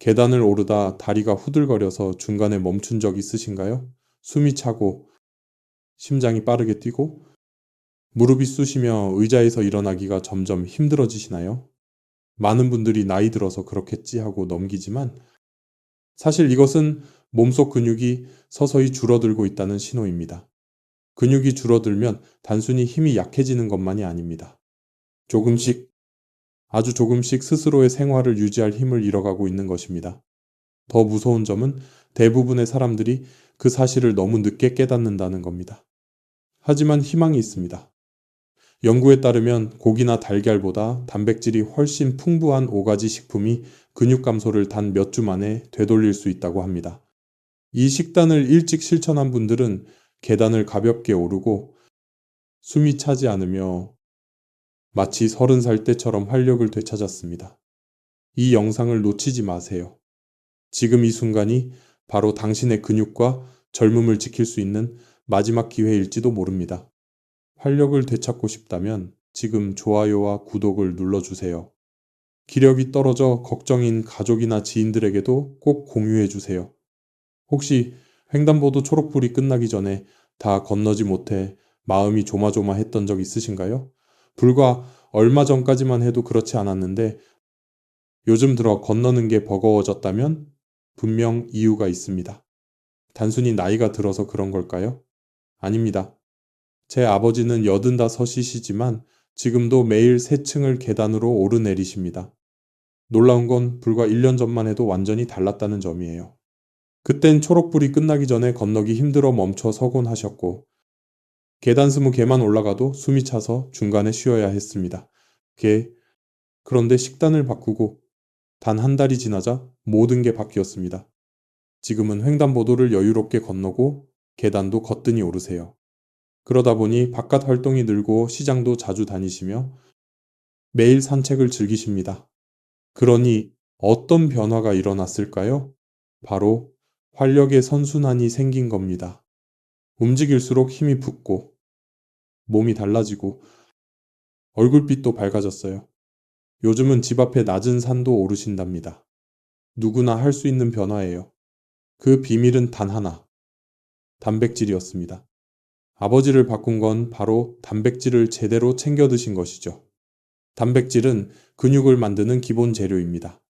계단을 오르다 다리가 후들거려서 중간에 멈춘 적 있으신가요? 숨이 차고 심장이 빠르게 뛰고 무릎이 쑤시며 의자에서 일어나기가 점점 힘들어지시나요? 많은 분들이 나이 들어서 그렇겠지 하고 넘기지만 사실 이것은 몸속 근육이 서서히 줄어들고 있다는 신호입니다. 근육이 줄어들면 단순히 힘이 약해지는 것만이 아닙니다. 조금씩, 아주 조금씩 스스로의 생활을 유지할 힘을 잃어가고 있는 것입니다. 더 무서운 점은 대부분의 사람들이 그 사실을 너무 늦게 깨닫는다는 겁니다. 하지만 희망이 있습니다. 연구에 따르면 고기나 달걀보다 단백질이 훨씬 풍부한 5가지 식품이 근육 감소를 단 몇 주 만에 되돌릴 수 있다고 합니다. 이 식단을 일찍 실천한 분들은 계단을 가볍게 오르고 숨이 차지 않으며 마치 서른 살 때처럼 활력을 되찾았습니다. 이 영상을 놓치지 마세요. 지금 이 순간이 바로 당신의 근육과 젊음을 지킬 수 있는 마지막 기회일지도 모릅니다. 활력을 되찾고 싶다면 지금 좋아요와 구독을 눌러주세요. 기력이 떨어져 걱정인 가족이나 지인들에게도 꼭 공유해 주세요. 혹시 횡단보도 초록불이 끝나기 전에 다 건너지 못해 마음이 조마조마했던 적 있으신가요? 불과 얼마 전까지만 해도 그렇지 않았는데 요즘 들어 건너는 게 버거워졌다면 분명 이유가 있습니다. 단순히 나이가 들어서 그런 걸까요? 아닙니다. 제 아버지는 여든다섯이시지만 지금도 매일 세 층을 계단으로 오르내리십니다. 놀라운 건 불과 1년 전만 해도 완전히 달랐다는 점이에요. 그땐 초록불이 끝나기 전에 건너기 힘들어 멈춰 서곤 하셨고, 계단 스무 개만 올라가도 숨이 차서 중간에 쉬어야 했습니다. 개, 그런데 식단을 바꾸고 단 한 달이 지나자 모든 게 바뀌었습니다. 지금은 횡단보도를 여유롭게 건너고 계단도 거뜬히 오르세요. 그러다 보니 바깥 활동이 늘고 시장도 자주 다니시며 매일 산책을 즐기십니다. 그러니 어떤 변화가 일어났을까요? 바로 활력의 선순환이 생긴 겁니다. 움직일수록 힘이 붙고 몸이 달라지고 얼굴빛도 밝아졌어요. 요즘은 집 앞에 낮은 산도 오르신답니다. 누구나 할 수 있는 변화예요. 그 비밀은 단 하나. 단백질이었습니다. 아버지를 바꾼 건 바로 단백질을 제대로 챙겨 드신 것이죠. 단백질은 근육을 만드는 기본 재료입니다.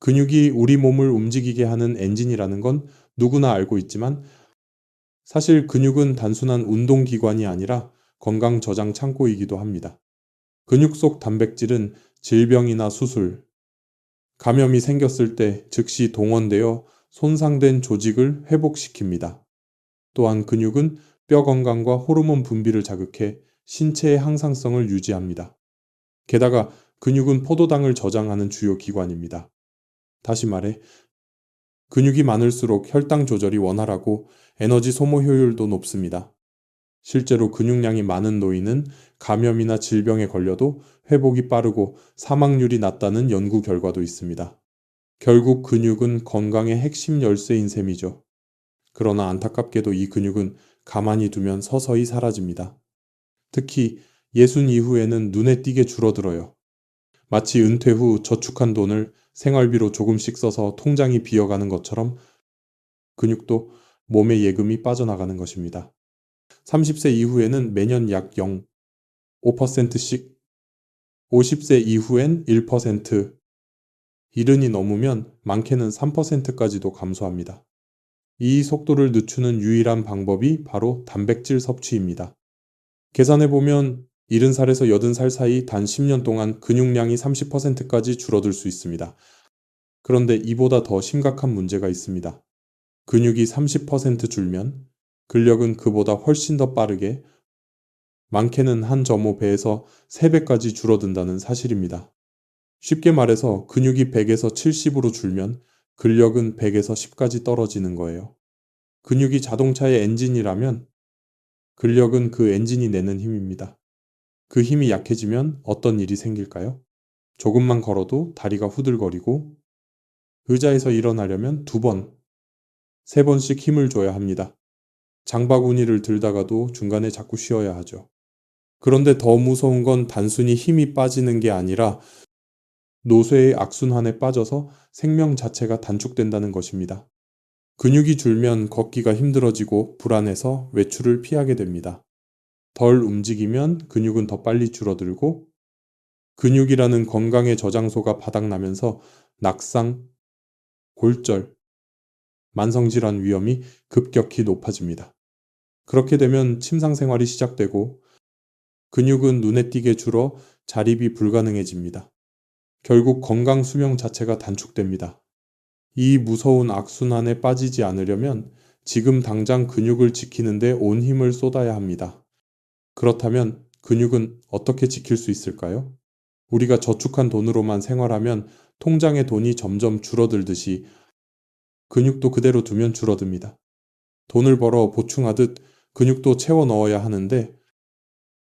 근육이 우리 몸을 움직이게 하는 엔진이라는 건 누구나 알고 있지만 사실 근육은 단순한 운동기관이 아니라 건강 저장 창고이기도 합니다. 근육 속 단백질은 질병이나 수술, 감염이 생겼을 때 즉시 동원되어 손상된 조직을 회복시킵니다. 또한 근육은 뼈 건강과 호르몬 분비를 자극해 신체의 항상성을 유지합니다. 게다가 근육은 포도당을 저장하는 주요 기관입니다. 다시 말해, 근육이 많을수록 혈당 조절이 원활하고 에너지 소모 효율도 높습니다. 실제로 근육량이 많은 노인은 감염이나 질병에 걸려도 회복이 빠르고 사망률이 낮다는 연구 결과도 있습니다. 결국 근육은 건강의 핵심 열쇠인 셈이죠. 그러나 안타깝게도 이 근육은 가만히 두면 서서히 사라집니다. 특히 예순 이후에는 눈에 띄게 줄어들어요. 마치 은퇴 후 저축한 돈을 생활비로 조금씩 써서 통장이 비어가는 것처럼 근육도 몸의 예금이 빠져나가는 것입니다. 30세 이후에는 매년 약 0, 5%씩, 50세 이후엔 1%, 이른이 넘으면 많게는 3%까지도 감소합니다. 이 속도를 늦추는 유일한 방법이 바로 단백질 섭취입니다. 계산해보면 70살에서 80살 사이 단 10년 동안 근육량이 30%까지 줄어들 수 있습니다. 그런데 이보다 더 심각한 문제가 있습니다. 근육이 30% 줄면 근력은 그보다 훨씬 더 빠르게 많게는 한 점호 배에서 3배까지 줄어든다는 사실입니다. 쉽게 말해서 근육이 100에서 70으로 줄면 근력은 100에서 10까지 떨어지는 거예요. 근육이 자동차의 엔진이라면 근력은 그 엔진이 내는 힘입니다. 그 힘이 약해지면 어떤 일이 생길까요? 조금만 걸어도 다리가 후들거리고 의자에서 일어나려면 두 번, 세 번씩 힘을 줘야 합니다. 장바구니를 들다가도 중간에 자꾸 쉬어야 하죠. 그런데 더 무서운 건 단순히 힘이 빠지는 게 아니라 노쇠의 악순환에 빠져서 생명 자체가 단축된다는 것입니다. 근육이 줄면 걷기가 힘들어지고 불안해서 외출을 피하게 됩니다. 덜 움직이면 근육은 더 빨리 줄어들고 근육이라는 건강의 저장소가 바닥나면서 낙상, 골절, 만성질환 위험이 급격히 높아집니다. 그렇게 되면 침상 생활이 시작되고 근육은 눈에 띄게 줄어 자립이 불가능해집니다. 결국 건강 수명 자체가 단축됩니다. 이 무서운 악순환에 빠지지 않으려면 지금 당장 근육을 지키는데 온 힘을 쏟아야 합니다. 그렇다면 근육은 어떻게 지킬 수 있을까요? 우리가 저축한 돈으로만 생활하면 통장의 돈이 점점 줄어들듯이 근육도 그대로 두면 줄어듭니다. 돈을 벌어 보충하듯 근육도 채워 넣어야 하는데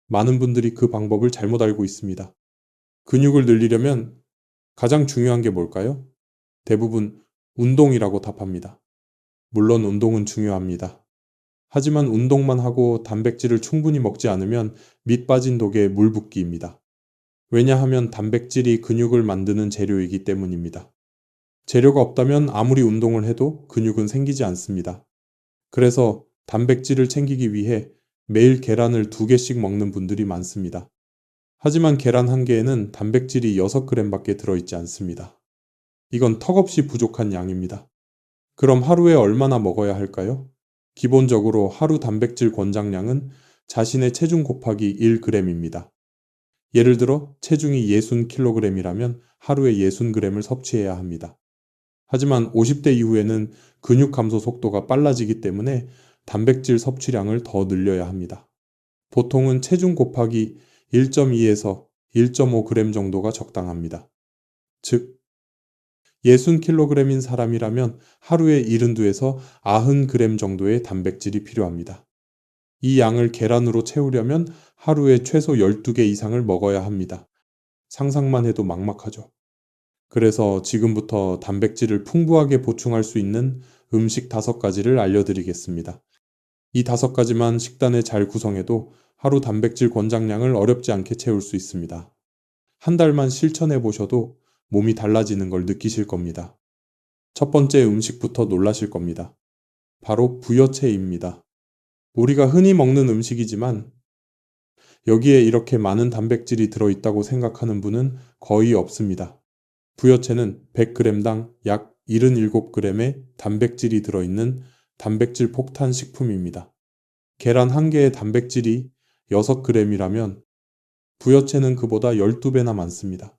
많은 분들이 그 방법을 잘못 알고 있습니다. 근육을 늘리려면 가장 중요한 게 뭘까요? 대부분 운동이라고 답합니다. 물론 운동은 중요합니다. 하지만 운동만 하고 단백질을 충분히 먹지 않으면 밑 빠진 독에 물 붓기입니다. 왜냐하면 단백질이 근육을 만드는 재료이기 때문입니다. 재료가 없다면 아무리 운동을 해도 근육은 생기지 않습니다. 그래서 단백질을 챙기기 위해 매일 계란을 두 개씩 먹는 분들이 많습니다. 하지만 계란 한 개에는 단백질이 6g밖에 들어있지 않습니다. 이건 턱없이 부족한 양입니다. 그럼 하루에 얼마나 먹어야 할까요? 기본적으로 하루 단백질 권장량은 자신의 체중 곱하기 1g입니다. 예를 들어 체중이 60kg이라면 하루에 60g을 섭취해야 합니다. 하지만 50대 이후에는 근육 감소 속도가 빨라지기 때문에 단백질 섭취량을 더 늘려야 합니다. 보통은 체중 곱하기 1.2에서 1.5g 정도가 적당합니다. 즉, 60kg인 사람이라면 하루에 72에서 90g 정도의 단백질이 필요합니다. 이 양을 계란으로 채우려면 하루에 최소 12개 이상을 먹어야 합니다. 상상만 해도 막막하죠. 그래서 지금부터 단백질을 풍부하게 보충할 수 있는 음식 다섯 가지를 알려드리겠습니다. 이 다섯 가지만 식단에 잘 구성해도 하루 단백질 권장량을 어렵지 않게 채울 수 있습니다. 한 달만 실천해 보셔도 몸이 달라지는 걸 느끼실 겁니다. 첫 번째 음식부터 놀라실 겁니다. 바로 부여채입니다. 우리가 흔히 먹는 음식이지만 여기에 이렇게 많은 단백질이 들어있다고 생각하는 분은 거의 없습니다. 부여채는 100g당 약 77g의 단백질이 들어있는 단백질 폭탄 식품입니다. 계란 한 개의 단백질이 6g이라면 부여채는 그보다 12배나 많습니다.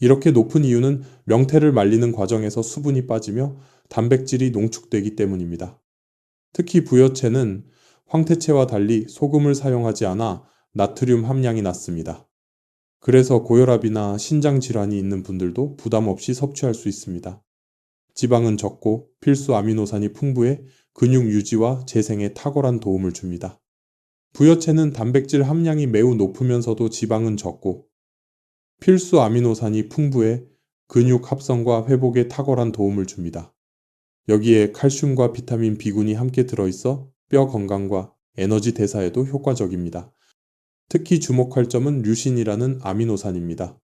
이렇게 높은 이유는 명태를 말리는 과정에서 수분이 빠지며 단백질이 농축되기 때문입니다. 특히 부여채는 황태채와 달리 소금을 사용하지 않아 나트륨 함량이 낮습니다. 그래서 고혈압이나 신장 질환이 있는 분들도 부담 없이 섭취할 수 있습니다. 지방은 적고 필수 아미노산이 풍부해 근육 유지와 재생에 탁월한 도움을 줍니다. 부여채는 단백질 함량이 매우 높으면서도 지방은 적고 필수 아미노산이 풍부해 근육 합성과 회복에 탁월한 도움을 줍니다. 여기에 칼슘과 비타민 B군이 함께 들어있어 뼈 건강과 에너지 대사에도 효과적입니다. 특히 주목할 점은 류신이라는 아미노산입니다.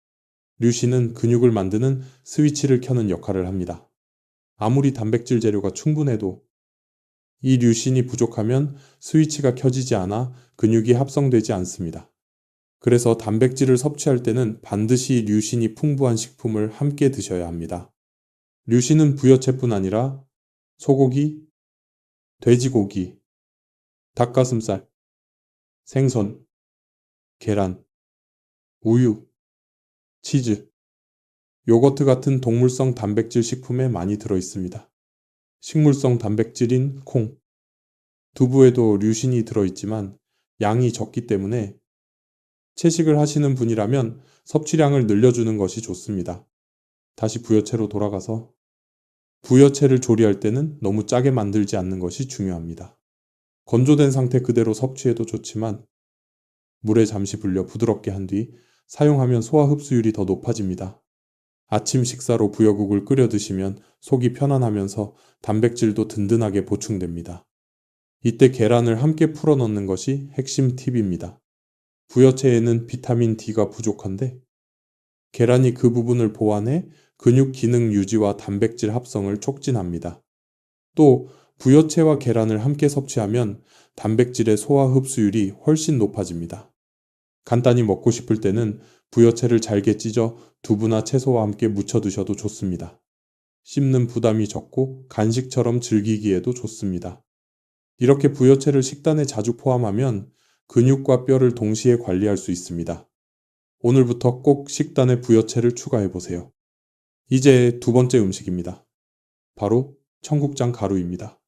류신은 근육을 만드는 스위치를 켜는 역할을 합니다. 아무리 단백질 재료가 충분해도 이 류신이 부족하면 스위치가 켜지지 않아 근육이 합성되지 않습니다. 그래서 단백질을 섭취할 때는 반드시 류신이 풍부한 식품을 함께 드셔야 합니다. 류신은 부여체뿐 아니라 소고기, 돼지고기, 닭가슴살, 생선, 계란, 우유, 치즈, 요거트 같은 동물성 단백질 식품에 많이 들어 있습니다. 식물성 단백질인 콩. 두부에도 류신이 들어있지만 양이 적기 때문에 채식을 하시는 분이라면 섭취량을 늘려주는 것이 좋습니다. 다시 부여채로 돌아가서 부여채를 조리할 때는 너무 짜게 만들지 않는 것이 중요합니다. 건조된 상태 그대로 섭취해도 좋지만 물에 잠시 불려 부드럽게 한 뒤 사용하면 소화 흡수율이 더 높아집니다. 아침 식사로 부여국을 끓여 드시면 속이 편안하면서 단백질도 든든하게 보충됩니다. 이때 계란을 함께 풀어 넣는 것이 핵심 팁입니다. 부여체에는 비타민 D가 부족한데 계란이 그 부분을 보완해 근육 기능 유지와 단백질 합성을 촉진합니다. 또 부여채와 계란을 함께 섭취하면 단백질의 소화 흡수율이 훨씬 높아집니다. 간단히 먹고 싶을 때는 부여채를 잘게 찢어 두부나 채소와 함께 무쳐 드셔도 좋습니다. 씹는 부담이 적고 간식처럼 즐기기에도 좋습니다. 이렇게 부여채를 식단에 자주 포함하면 근육과 뼈를 동시에 관리할 수 있습니다. 오늘부터 꼭 식단에 부여채를 추가해 보세요. 이제 두 번째 음식입니다. 바로 청국장 가루입니다.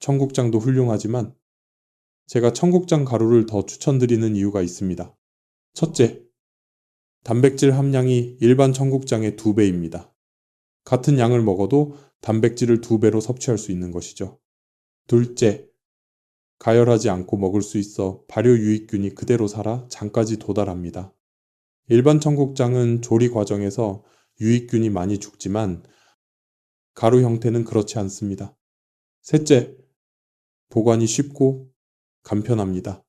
청국장도 훌륭하지만 제가 청국장 가루를 더 추천드리는 이유가 있습니다. 첫째, 단백질 함량이 일반 청국장의 두 배입니다. 같은 양을 먹어도 단백질을 두 배로 섭취할 수 있는 것이죠. 둘째, 가열하지 않고 먹을 수 있어 발효 유익균이 그대로 살아 장까지 도달합니다. 일반 청국장은 조리 과정에서 유익균이 많이 죽지만 가루 형태는 그렇지 않습니다. 셋째, 보관이 쉽고 간편합니다.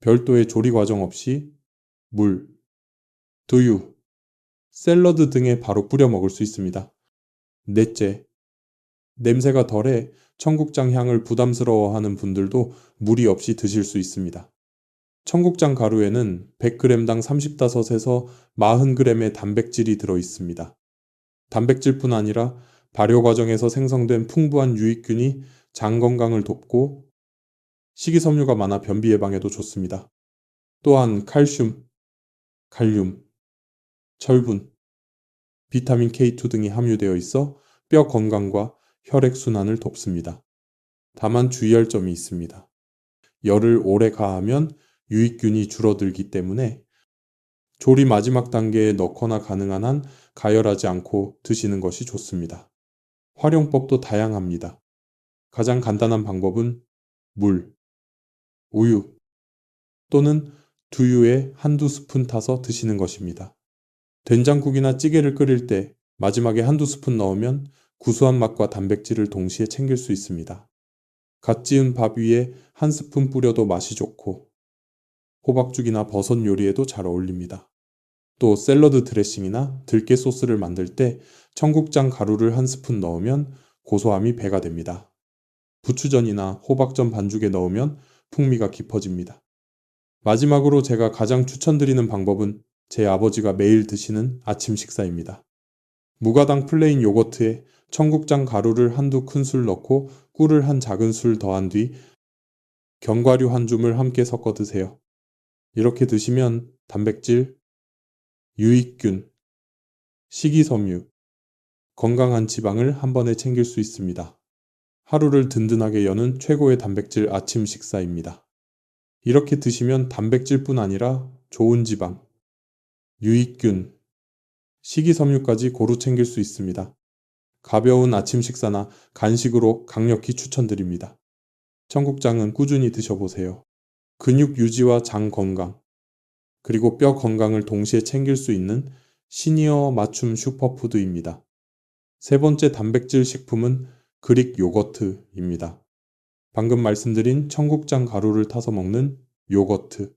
별도의 조리 과정 없이 물, 두유, 샐러드 등에 바로 뿌려 먹을 수 있습니다. 넷째, 냄새가 덜해 청국장 향을 부담스러워하는 분들도 무리 없이 드실 수 있습니다. 청국장 가루에는 100g당 35에서 40g의 단백질이 들어 있습니다. 단백질뿐 아니라 발효 과정에서 생성된 풍부한 유익균이 장 건강을 돕고 식이섬유가 많아 변비 예방에도 좋습니다. 또한 칼슘, 칼륨, 철분, 비타민 K2 등이 함유되어 있어 뼈 건강과 혈액순환을 돕습니다. 다만 주의할 점이 있습니다. 열을 오래 가하면 유익균이 줄어들기 때문에 조리 마지막 단계에 넣거나 가능한 한 가열하지 않고 드시는 것이 좋습니다. 활용법도 다양합니다. 가장 간단한 방법은 물, 우유 또는 두유에 한두 스푼 타서 드시는 것입니다. 된장국이나 찌개를 끓일 때 마지막에 한두 스푼 넣으면 구수한 맛과 단백질을 동시에 챙길 수 있습니다. 갓 지은 밥 위에 한 스푼 뿌려도 맛이 좋고 호박죽이나 버섯 요리에도 잘 어울립니다. 또 샐러드 드레싱이나 들깨 소스를 만들 때 청국장 가루를 한 스푼 넣으면 고소함이 배가 됩니다. 부추전이나 호박전 반죽에 넣으면 풍미가 깊어집니다. 마지막으로 제가 가장 추천드리는 방법은 제 아버지가 매일 드시는 아침 식사입니다. 무가당 플레인 요거트에 청국장 가루를 한두 큰술 넣고 꿀을 한 작은 술 더한 뒤 견과류 한 줌을 함께 섞어 드세요. 이렇게 드시면 단백질, 유익균, 식이섬유, 건강한 지방을 한 번에 챙길 수 있습니다. 하루를 든든하게 여는 최고의 단백질 아침 식사입니다. 이렇게 드시면 단백질뿐 아니라 좋은 지방, 유익균, 식이섬유까지 고루 챙길 수 있습니다. 가벼운 아침 식사나 간식으로 강력히 추천드립니다. 청국장은 꾸준히 드셔보세요. 근육 유지와 장 건강, 그리고 뼈 건강을 동시에 챙길 수 있는 시니어 맞춤 슈퍼푸드입니다. 세 번째 단백질 식품은 그릭 요거트입니다. 방금 말씀드린 청국장 가루를 타서 먹는 요거트.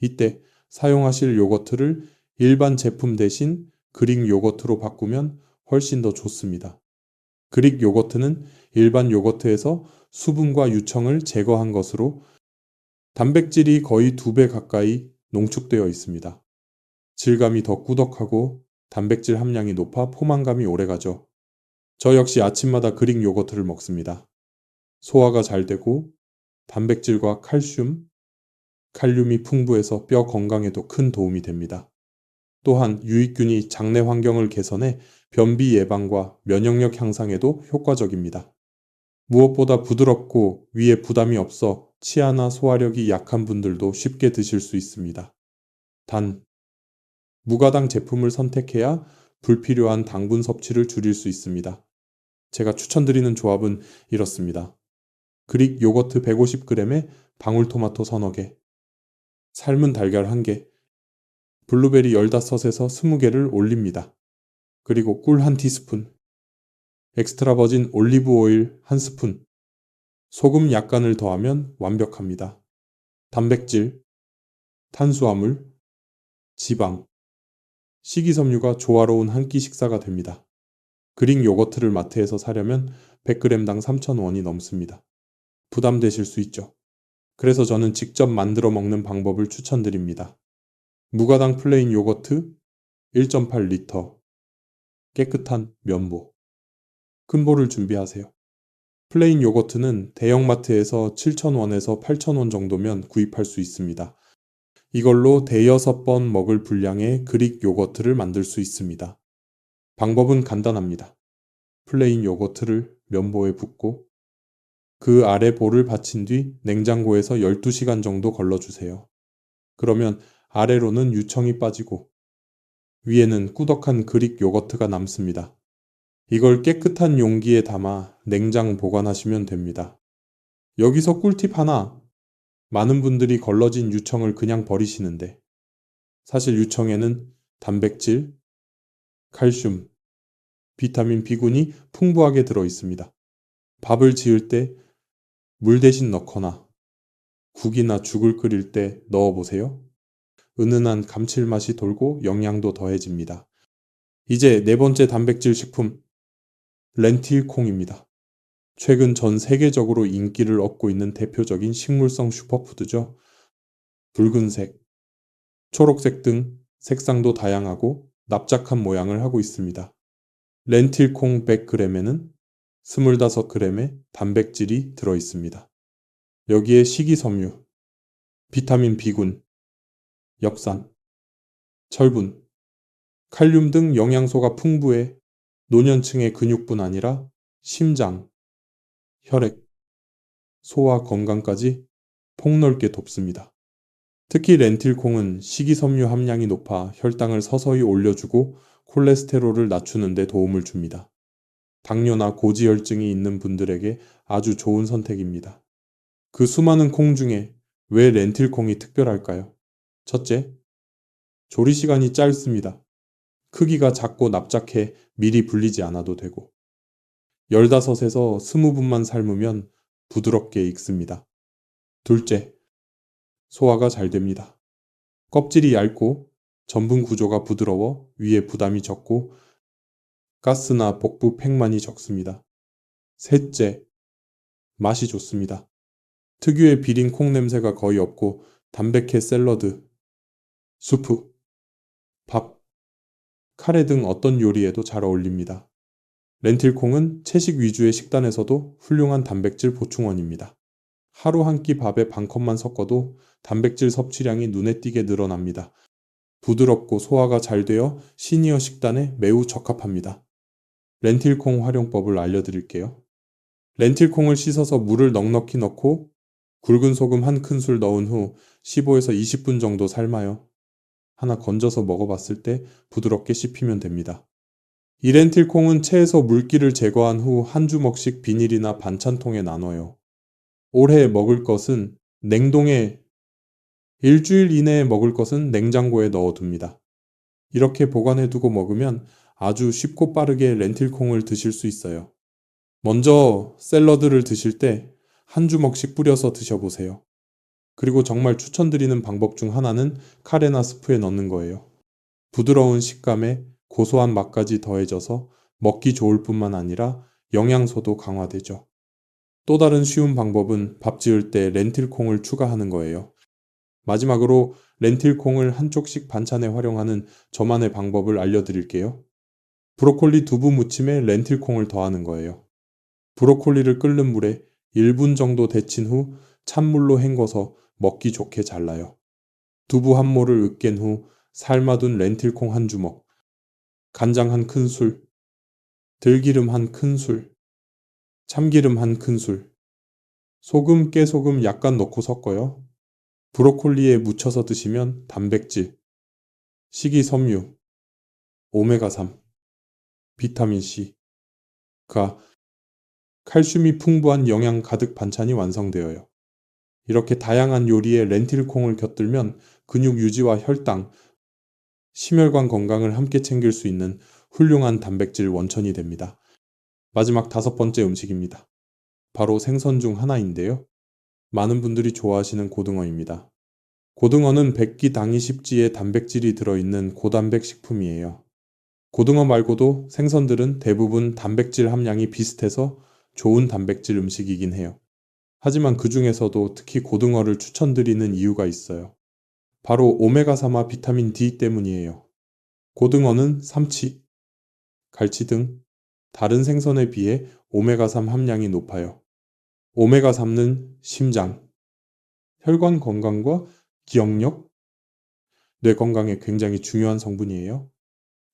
이때 사용하실 요거트를 일반 제품 대신 그릭 요거트로 바꾸면 훨씬 더 좋습니다. 그릭 요거트는 일반 요거트에서 수분과 유청을 제거한 것으로 단백질이 거의 두 배 가까이 농축되어 있습니다. 질감이 더 꾸덕하고 단백질 함량이 높아 포만감이 오래가죠. 저 역시 아침마다 그릭 요거트를 먹습니다. 소화가 잘 되고 단백질과 칼슘, 칼륨이 풍부해서 뼈 건강에도 큰 도움이 됩니다. 또한 유익균이 장내 환경을 개선해 변비 예방과 면역력 향상에도 효과적입니다. 무엇보다 부드럽고 위에 부담이 없어 치아나 소화력이 약한 분들도 쉽게 드실 수 있습니다. 단, 무가당 제품을 선택해야 불필요한 당분 섭취를 줄일 수 있습니다. 제가 추천드리는 조합은 이렇습니다. 그릭 요거트 150g에 방울토마토 서너 개, 삶은 달걀 1개, 블루베리 15에서 20개를 올립니다. 그리고 꿀 한 티스푼, 엑스트라 버진 올리브 오일 한 스푼, 소금 약간을 더하면 완벽합니다. 단백질, 탄수화물, 지방, 식이섬유가 조화로운 한 끼 식사가 됩니다. 그릭 요거트를 마트에서 사려면 100g당 3,000원이 넘습니다. 부담되실 수 있죠. 그래서 저는 직접 만들어 먹는 방법을 추천드립니다. 무가당 플레인 요거트 1.8리터 깨끗한 면보 큰 볼을 준비하세요. 플레인 요거트는 대형마트에서 7,000원에서 8,000원 정도면 구입할 수 있습니다. 이걸로 대여섯 번 먹을 분량의 그릭 요거트를 만들 수 있습니다. 방법은 간단합니다. 플레인 요거트를 면보에 붓고 그 아래 볼을 받친 뒤 냉장고에서 12시간 정도 걸러주세요. 그러면 아래로는 유청이 빠지고 위에는 꾸덕한 그릭 요거트가 남습니다. 이걸 깨끗한 용기에 담아 냉장 보관하시면 됩니다. 여기서 꿀팁 하나. 많은 분들이 걸러진 유청을 그냥 버리시는데 사실 유청에는 단백질, 칼슘, 비타민 B군이 풍부하게 들어 있습니다. 밥을 지을 때 물 대신 넣거나 국이나 죽을 끓일 때 넣어 보세요. 은은한 감칠맛이 돌고 영양도 더해집니다. 이제 네 번째 단백질 식품 렌틸콩입니다. 최근 전 세계적으로 인기를 얻고 있는 대표적인 식물성 슈퍼푸드죠. 붉은색, 초록색 등 색상도 다양하고 납작한 모양을 하고 있습니다. 렌틸콩 100g에는 25g의 단백질이 들어 있습니다. 여기에 식이섬유, 비타민 B군, 엽산, 철분, 칼륨 등 영양소가 풍부해 노년층의 근육뿐 아니라 심장, 혈액, 소화 건강까지 폭넓게 돕습니다. 특히 렌틸콩은 식이섬유 함량이 높아 혈당을 서서히 올려주고 콜레스테롤을 낮추는 데 도움을 줍니다. 당뇨나 고지혈증이 있는 분들에게 아주 좋은 선택입니다. 그 수많은 콩 중에 왜 렌틸콩이 특별할까요? 첫째, 조리 시간이 짧습니다. 크기가 작고 납작해 미리 불리지 않아도 되고 15에서 20분만 삶으면 부드럽게 익습니다. 둘째, 소화가 잘 됩니다. 껍질이 얇고 전분 구조가 부드러워 위에 부담이 적고 가스나 복부 팽만이 적습니다. 셋째, 맛이 좋습니다. 특유의 비린 콩 냄새가 거의 없고 담백해 샐러드, 수프, 밥, 카레 등 어떤 요리에도 잘 어울립니다. 렌틸콩은 채식 위주의 식단에서도 훌륭한 단백질 보충원입니다. 하루 한 끼 밥에 반 컵만 섞어도 단백질 섭취량이 눈에 띄게 늘어납니다. 부드럽고 소화가 잘 되어 시니어 식단에 매우 적합합니다. 렌틸콩 활용법을 알려드릴게요. 렌틸콩을 씻어서 물을 넉넉히 넣고 굵은 소금 한 큰술 넣은 후 15에서 20분 정도 삶아요. 하나 건져서 먹어봤을 때 부드럽게 씹히면 됩니다. 이 렌틸콩은 체에서 물기를 제거한 후 한 주먹씩 비닐이나 반찬통에 나눠요. 올해 먹을 것은 냉동에 일주일 이내에 먹을 것은 냉장고에 넣어둡니다. 이렇게 보관해두고 먹으면 아주 쉽고 빠르게 렌틸콩을 드실 수 있어요. 먼저 샐러드를 드실 때 한 주먹씩 뿌려서 드셔보세요. 그리고 정말 추천드리는 방법 중 하나는 카레나 스프에 넣는 거예요. 부드러운 식감에 고소한 맛까지 더해져서 먹기 좋을 뿐만 아니라 영양소도 강화되죠. 또 다른 쉬운 방법은 밥 지을 때 렌틸콩을 추가하는 거예요. 마지막으로 렌틸콩을 한쪽씩 반찬에 활용하는 저만의 방법을 알려드릴게요. 브로콜리 두부 무침에 렌틸콩을 더하는 거예요. 브로콜리를 끓는 물에 1분 정도 데친 후 찬물로 헹궈서 먹기 좋게 잘라요. 두부 한 모를 으깬 후 삶아둔 렌틸콩 한 주먹, 간장 한 큰술, 들기름 한 큰술, 참기름 한 큰술, 소금, 깨소금 약간 넣고 섞어요. 브로콜리에 묻혀서 드시면 단백질, 식이섬유, 오메가3, 비타민C, 가, 칼슘이 풍부한 영양 가득 반찬이 완성되어요. 이렇게 다양한 요리에 렌틸콩을 곁들면 근육 유지와 혈당, 심혈관 건강을 함께 챙길 수 있는 훌륭한 단백질 원천이 됩니다. 마지막 다섯 번째 음식입니다. 바로 생선 중 하나인데요. 많은 분들이 좋아하시는 고등어입니다. 고등어는 백기 당이 십지에 단백질이 들어있는 고단백 식품이에요. 고등어 말고도 생선들은 대부분 단백질 함량이 비슷해서 좋은 단백질 음식이긴 해요. 하지만 그 중에서도 특히 고등어를 추천드리는 이유가 있어요. 바로 오메가3와 비타민 D 때문이에요. 고등어는 삼치, 갈치 등 다른 생선에 비해 오메가3 함량이 높아요. 오메가3는 심장, 혈관 건강과 기억력, 뇌 건강에 굉장히 중요한 성분이에요.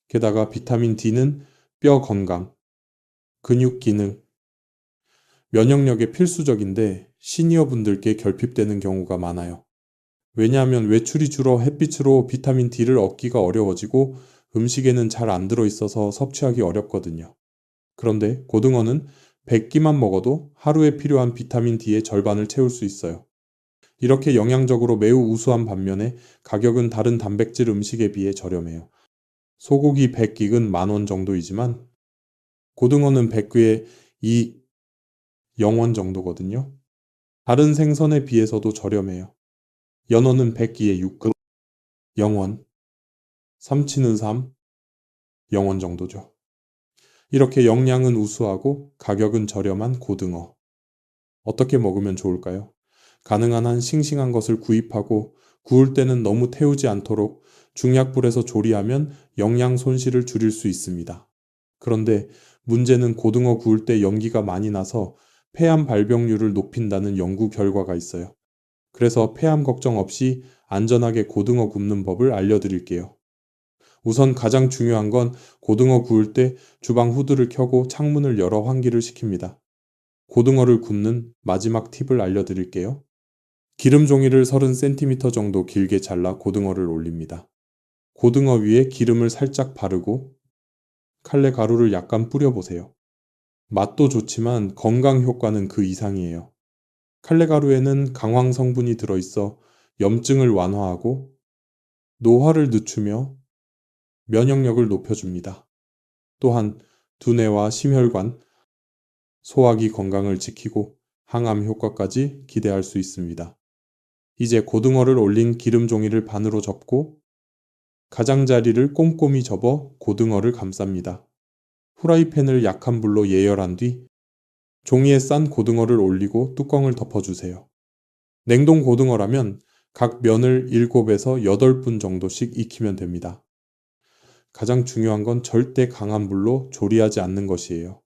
게다가 비타민 D는 뼈 건강, 근육 기능, 면역력에 필수적인데 시니어 분들께 결핍되는 경우가 많아요. 왜냐하면 외출이 줄어 햇빛으로 비타민 D를 얻기가 어려워지고 음식에는 잘 안 들어있어서 섭취하기 어렵거든요. 그런데 고등어는 100끼만 먹어도 하루에 필요한 비타민 D의 절반을 채울 수 있어요. 이렇게 영양적으로 매우 우수한 반면에 가격은 다른 단백질 음식에 비해 저렴해요. 소고기 100끼는 만원 정도이지만 고등어는 100끼에 2, 0원 정도거든요. 다른 생선에 비해서도 저렴해요. 연어는 100끼에 6급, 0원, 삼치는 3, 0원 정도죠. 이렇게 영양은 우수하고 가격은 저렴한 고등어. 어떻게 먹으면 좋을까요? 가능한 한 싱싱한 것을 구입하고 구울 때는 너무 태우지 않도록 중약불에서 조리하면 영양 손실을 줄일 수 있습니다. 그런데 문제는 고등어 구울 때 연기가 많이 나서 폐암 발병률을 높인다는 연구 결과가 있어요. 그래서 폐암 걱정 없이 안전하게 고등어 굽는 법을 알려드릴게요. 우선 가장 중요한 건 고등어 구울 때 주방 후드를 켜고 창문을 열어 환기를 시킵니다. 고등어를 굽는 마지막 팁을 알려드릴게요. 기름 종이를 30cm 정도 길게 잘라 고등어를 올립니다. 고등어 위에 기름을 살짝 바르고 칼레 가루를 약간 뿌려보세요. 맛도 좋지만 건강 효과는 그 이상이에요. 칼레 가루에는 강황 성분이 들어있어 염증을 완화하고 노화를 늦추며 면역력을 높여줍니다. 또한 두뇌와 심혈관, 소화기 건강을 지키고 항암 효과까지 기대할 수 있습니다. 이제 고등어를 올린 기름 종이를 반으로 접고 가장자리를 꼼꼼히 접어 고등어를 감쌉니다. 후라이팬을 약한 불로 예열한 뒤 종이에 싼 고등어를 올리고 뚜껑을 덮어주세요. 냉동 고등어라면 각 면을 7에서 8분 정도씩 익히면 됩니다. 가장 중요한 건 절대 강한 불로 조리하지 않는 것이에요.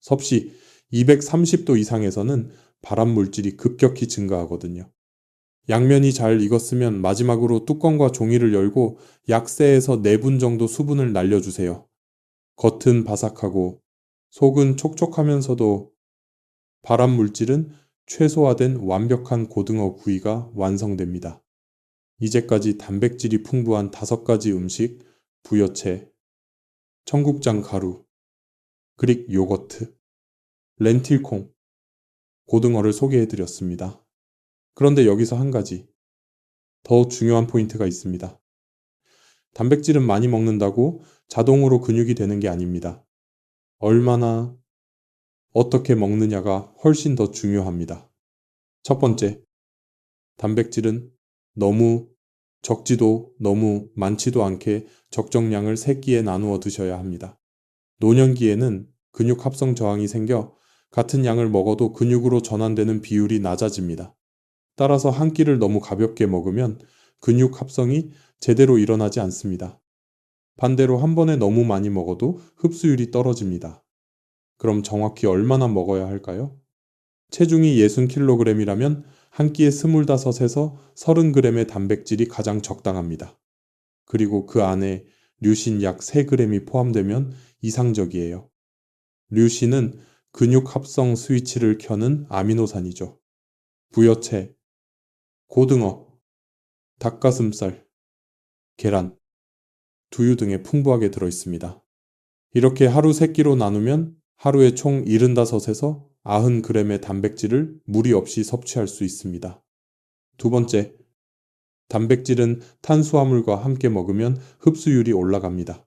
섭씨 230도 이상에서는 발암 물질이 급격히 증가하거든요. 양면이 잘 익었으면 마지막으로 뚜껑과 종이를 열고 약 3에서 4분 정도 수분을 날려주세요. 겉은 바삭하고 속은 촉촉하면서도 발암 물질은 최소화된 완벽한 고등어 구이가 완성됩니다. 이제까지 단백질이 풍부한 다섯 가지 음식, 부여채, 청국장 가루, 그릭 요거트, 렌틸콩, 고등어를 소개해드렸습니다. 그런데 여기서 한 가지 더 중요한 포인트가 있습니다. 단백질은 많이 먹는다고 자동으로 근육이 되는 게 아닙니다. 얼마나 어떻게 먹느냐가 훨씬 더 중요합니다. 첫 번째, 단백질은 너무 적지도 너무 많지도 않게 적정량을 세끼에 나누어 드셔야 합니다. 노년기에는 근육 합성 저항이 생겨 같은 양을 먹어도 근육으로 전환되는 비율이 낮아집니다. 따라서 한 끼를 너무 가볍게 먹으면 근육 합성이 제대로 일어나지 않습니다. 반대로 한 번에 너무 많이 먹어도 흡수율이 떨어집니다. 그럼 정확히 얼마나 먹어야 할까요? 체중이 60kg이라면 한 끼에 25에서 30g의 단백질이 가장 적당합니다. 그리고 그 안에 류신 약 3g이 포함되면 이상적이에요. 류신은 근육 합성 스위치를 켜는 아미노산이죠. 부여채, 고등어, 닭가슴살, 계란, 두유 등에 풍부하게 들어있습니다. 이렇게 하루 3끼로 나누면 하루에 총 75에서 90g의 단백질을 무리 없이 섭취할 수 있습니다. 두 번째, 단백질은 탄수화물과 함께 먹으면 흡수율이 올라갑니다.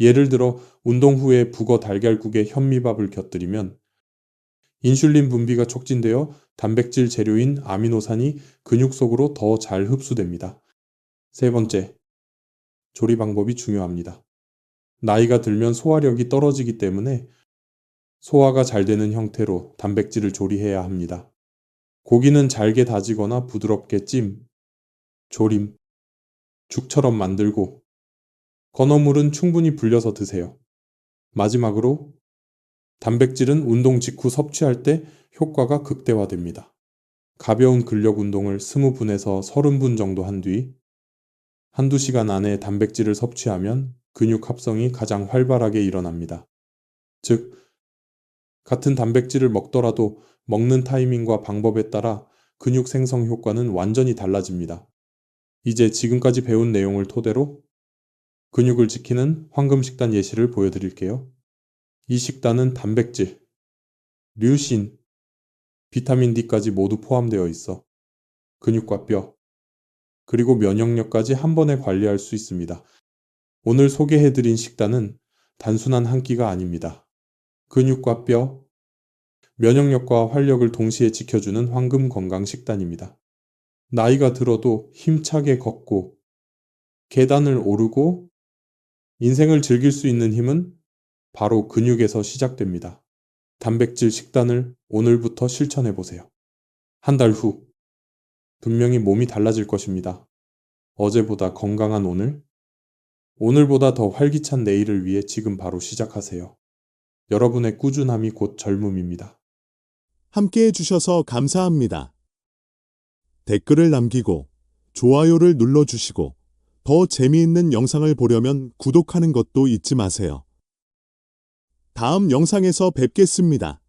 예를 들어 운동 후에 북어 달걀국에 현미밥을 곁들이면 인슐린 분비가 촉진되어 단백질 재료인 아미노산이 근육 속으로 더 잘 흡수됩니다. 세 번째, 조리 방법이 중요합니다. 나이가 들면 소화력이 떨어지기 때문에 소화가 잘 되는 형태로 단백질을 조리해야 합니다. 고기는 잘게 다지거나 부드럽게 찜, 조림, 죽처럼 만들고 건어물은 충분히 불려서 드세요. 마지막으로 단백질은 운동 직후 섭취할 때 효과가 극대화됩니다. 가벼운 근력 운동을 20분에서 30분 정도 한 뒤 한두 시간 안에 단백질을 섭취하면 근육 합성이 가장 활발하게 일어납니다. 즉, 같은 단백질을 먹더라도 먹는 타이밍과 방법에 따라 근육 생성 효과는 완전히 달라집니다. 이제 지금까지 배운 내용을 토대로 근육을 지키는 황금 식단 예시를 보여드릴게요. 이 식단은 단백질, 류신, 비타민 D까지 모두 포함되어 있어 근육과 뼈, 그리고 면역력까지 한 번에 관리할 수 있습니다. 오늘 소개해드린 식단은 단순한 한 끼가 아닙니다. 근육과 뼈, 면역력과 활력을 동시에 지켜주는 황금 건강 식단입니다. 나이가 들어도 힘차게 걷고 계단을 오르고 인생을 즐길 수 있는 힘은 바로 근육에서 시작됩니다. 단백질 식단을 오늘부터 실천해 보세요. 한 달 후, 분명히 몸이 달라질 것입니다. 어제보다 건강한 오늘, 오늘보다 더 활기찬 내일을 위해 지금 바로 시작하세요. 여러분의 꾸준함이 곧 젊음입니다. 함께 해주셔서 감사합니다. 댓글을 남기고 좋아요를 눌러주시고 더 재미있는 영상을 보려면 구독하는 것도 잊지 마세요. 다음 영상에서 뵙겠습니다.